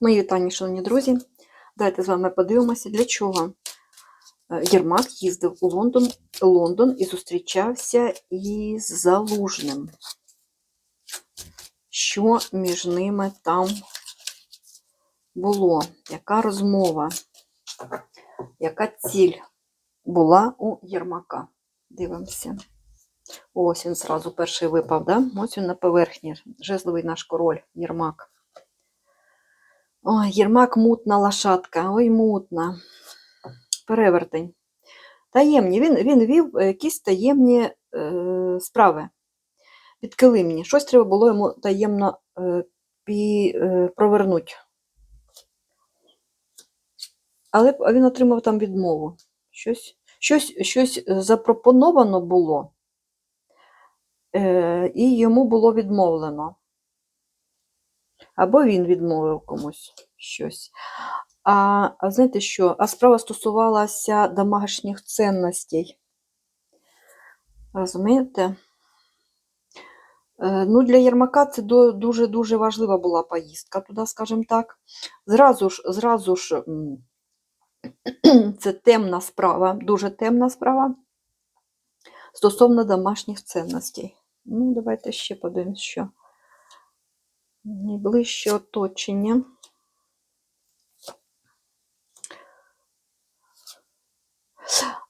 Мої вітання, шановні друзі. Давайте з вами подивимося, для чого е, Єрмак їздив у Лондон, Лондон і зустрічався із Залужним. Що між ними там було? Яка розмова? Яка ціль була у Єрмака? Дивимося. Ось він зразу перший випав, да? Ось він на поверхні. Жезловий наш король Єрмак. Ой, Єрмак мутна лошадка, ой, мутна. Перевертень. Таємні. Він він вів е, якісь таємні е, справи. Підкилимні. Щось треба було йому таємно е, пі, е, провернути. Але він отримав там відмову. Щось, щось, щось запропоновано було, е, і йому було відмовлено. Або він відмовив комусь щось. А, а знаєте що? А справа стосувалася домашніх цінностей. Розумієте? Е, Ну, для Єрмака це дуже-дуже важлива була поїздка туди, скажімо так. Зразу ж, зразу ж це темна справа, дуже темна справа стосовно домашніх цінностей. Ну, давайте ще подивимось, що. Найближче оточення.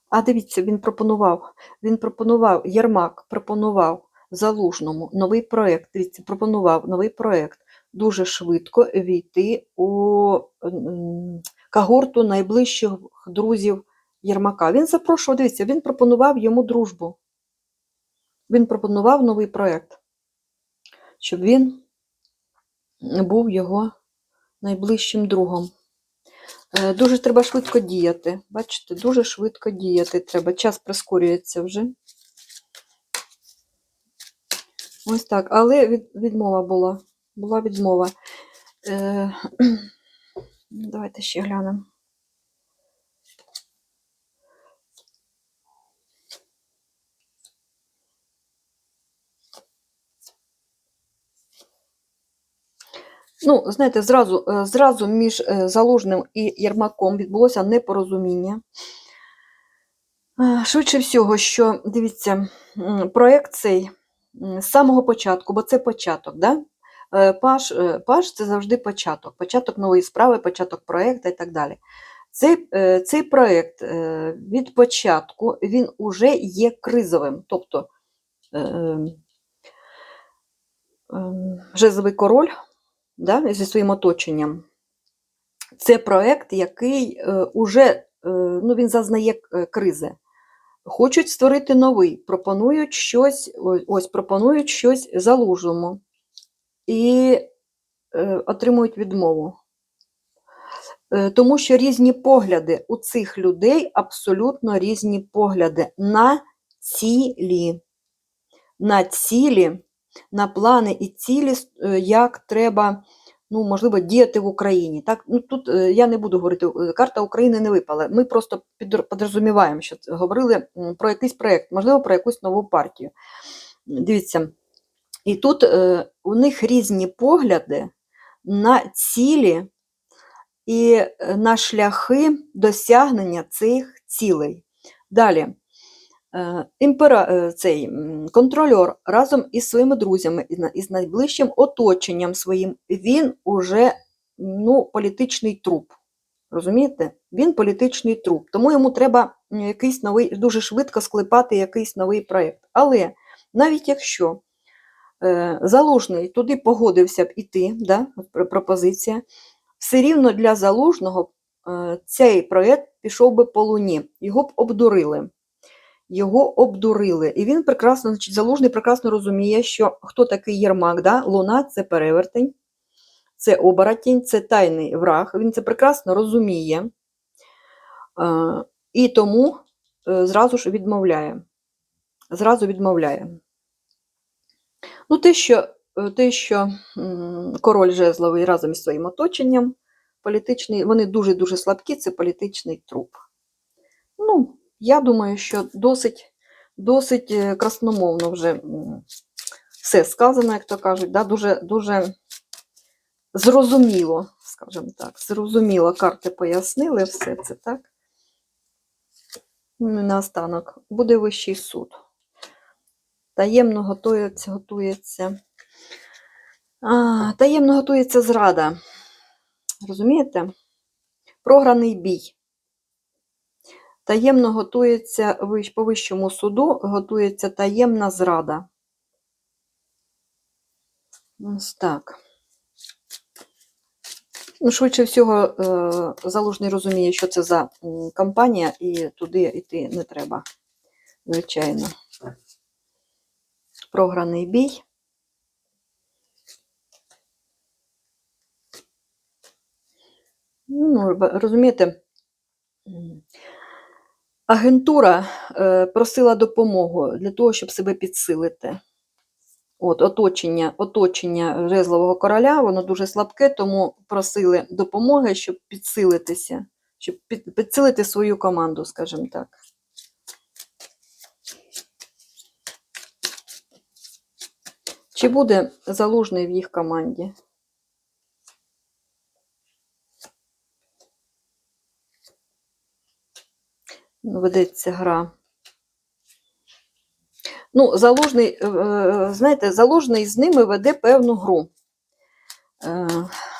А дивіться, він пропонував, він пропонував, Єрмак пропонував Залужному новий проєкт. Дивіться, пропонував новий проєкт дуже швидко війти у когорту найближчих друзів Єрмака. Він запрошував, дивіться, він пропонував йому дружбу. Він пропонував новий проєкт, щоб він був його найближчим другом. Е, Дуже треба швидко діяти. Бачите, дуже швидко діяти треба. Час прискорюється вже. Ось так. Але відмова була. Була відмова. Е, давайте ще глянемо. Ну, знаєте, зразу, е, зразу між е, Залужним і Єрмаком відбулося непорозуміння. Е, Швидше всього, що дивіться, м, проект цей з самого початку, бо це початок, да? Паш, Паш це завжди початок, початок нової справи, початок проєкту і так далі. Цей, цей проєкт від початку він уже є кризовим. Тобто е, е, ем, жезловий король да, зі своїм оточенням. Це проєкт, який е, уже е, ну, він зазнає е, кризи. Хочуть створити новий, пропонують щось, ось, пропонують щось залужному і отримують відмову. Тому що різні погляди у цих людей абсолютно різні погляди на цілі. На цілі, на плани і цілі, е, як треба, ну, можливо, діяти в Україні. Так? Ну, тут е, я не буду говорити, е, карта України не випала. Ми просто підр- підрозуміваємо, що говорили про якийсь проєкт, можливо, про якусь нову партію. Дивіться, і тут е, у них різні погляди на цілі і на шляхи досягнення цих цілей. Далі. Е, Імпера, е, цей контрольор разом із своїми друзями із найближчим оточенням своїм, він уже ну, політичний труп. Розумієте? Він політичний труп. Тому йому треба якийсь новий, дуже швидко склепати якийсь новий проєкт. Але навіть якщо е, Залужний туди погодився б іти, да, пропозиція, все рівно для Залужного е, цей проєкт пішов би по луні, його б обдурили. Його обдурили. І він прекрасно, значить, Залужний прекрасно розуміє, що хто такий Єрмак, да? Луна це перевертень, це оборотень, це тайний враг. Він це прекрасно розуміє. І тому е, зразу ж відмовляє. Зразу відмовляє. Ну, те, що, е, те, що король жезловий разом із своїм оточенням, політичний, вони дуже-дуже слабкі, це політичний труп. Ну, я думаю, що досить, досить е, красномовно вже все сказано, як то кажуть, да? дуже, дуже зрозуміло, скажімо так, зрозуміло, карти пояснили все це, так? Ну, наостанок, буде вищий суд. Таємно готується, готується. А, таємно готується зрада. Розумієте? Програний бій. Таємно готується по вищому суду, готується таємна зрада. Ось так. Ну, швидше всього, е, залужний розуміє, що це за компанія, і туди йти не треба. Звичайно. Програний бій. Ну, розумієте, агентура е, просила допомогу для того, щоб себе підсилити. От, оточення, оточення жезлового короля, воно дуже слабке, тому просили допомоги, щоб підсилитися, щоб під, підсилити свою команду, скажімо так. Чи буде залужний в їх команді? Ведеться гра. Ну, залужний, е, е, знаєте, залужний з ними веде певну гру. Е,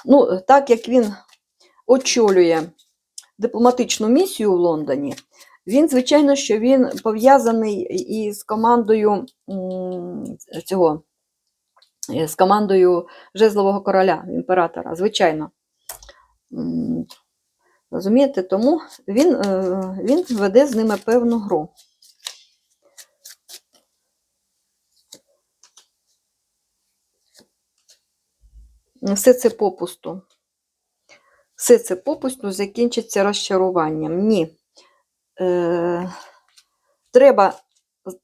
Ну, так як він очолює дипломатичну місію в Лондоні, він, звичайно, що він пов'язаний із командою цього, з командою Жезлового короля, імператора, звичайно. Розумієте, тому він, е, він веде з ними певну гру. Все це попусту. Все це попусту закінчиться розчаруванням. Ні. Е, треба,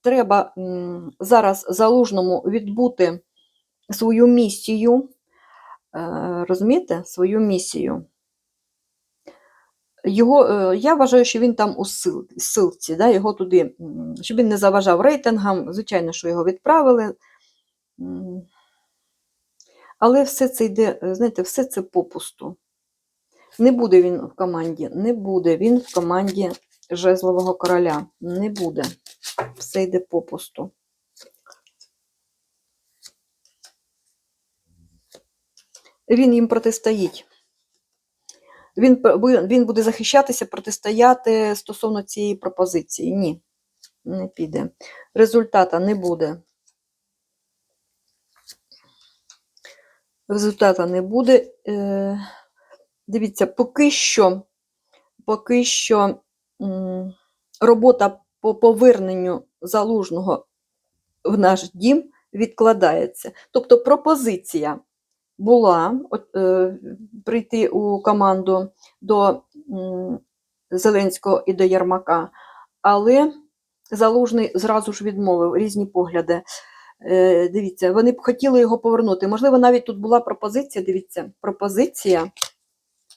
треба зараз залужному відбути свою місію. Е, розумієте? Свою місію. Його, е, я вважаю, що він там у силці, да, його туди, щоб він не заважав рейтингам. Звичайно, що його відправили. Але все це йде, е, знаєте, все це попусту. Не буде він в команді, не буде він в команді Жезлового короля. Не буде. Все йде попусту. Він їм протистоїть. Він, він буде захищатися, протистояти стосовно цієї пропозиції. Ні, не піде. Результата не буде. Результата не буде. Е, дивіться, поки що, поки що робота по поверненню залужного в наш дім відкладається. Тобто пропозиція була е, прийти у команду до Зеленського і до Єрмака, але Залужний зразу ж відмовив різні погляди. Е, дивіться, вони б хотіли його повернути. Можливо, навіть тут була пропозиція. Дивіться, пропозиція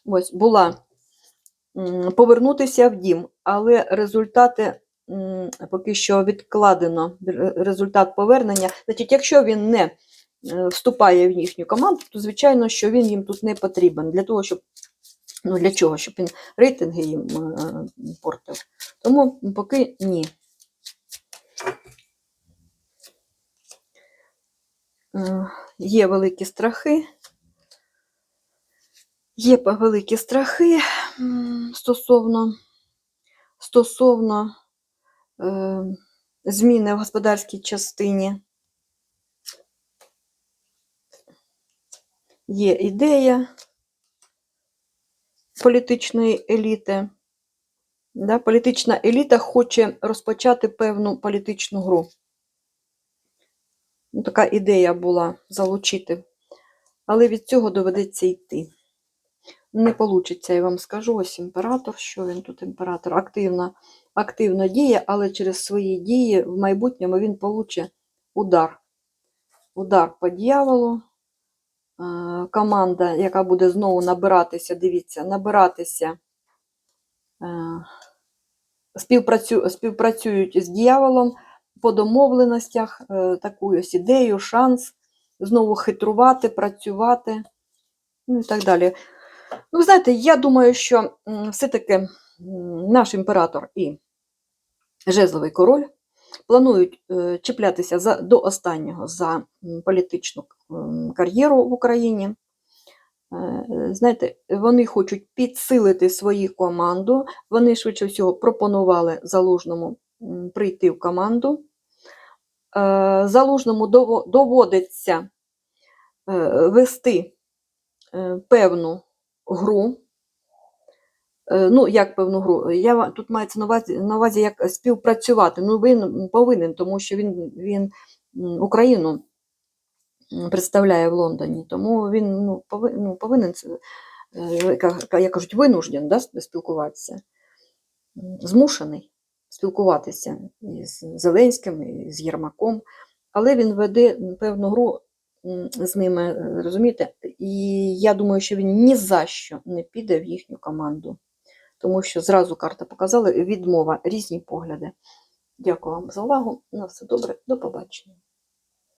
ось була повернутися в дім, але результати поки що відкладено. Результат повернення. Значить, якщо він не вступає в їхню команду, то звичайно, що він їм тут не потрібен для того, щоб ну для чого, щоб він рейтинги їм е, портив. Тому поки ні. Е, Є великі страхи. Є великі страхи стосовно, стосовно е, зміни в господарській частині. Є ідея політичної еліти. Да? Політична еліта хоче розпочати певну політичну гру. Ну, така ідея була залучити. Але від цього доведеться йти. Не вийде, я вам скажу. Ось імператор, що він тут імператор, активно, активно діє, але через свої дії в майбутньому він получить удар. Удар по дьяволу. Е, Команда, яка буде знову набиратися, дивіться, набиратися, е, співпрацю, співпрацюють з дьяволом по домовленостях, е, таку ось ідею, шанс знову хитрувати, працювати. ну і так далі. Ну, знаєте, я думаю, що все-таки наш імператор і жезловий король планують чіплятися за, до останнього за політичну кар'єру в Україні. Е, Знаєте, вони хочуть підсилити свою команду. Вони швидше всього пропонували залужному прийти в команду. Е, Залужному доводиться е, вести певну гру. Ну, як певну гру? Я тут мається на увазі, на увазі як співпрацювати. Ну, він повинен, тому що він, він Україну представляє в Лондоні, тому він ну, повинен, ну, повинен е, як, кажуть, винужден да, спілкуватися, змушений спілкуватися із Зеленським, і з Єрмаком, але він веде певну гру з ними, е, розумієте? І я думаю, що він ні за що не піде в їхню команду, тому що зразу карта показала відмова, різні погляди. Дякую вам за увагу. На все добре, до побачення.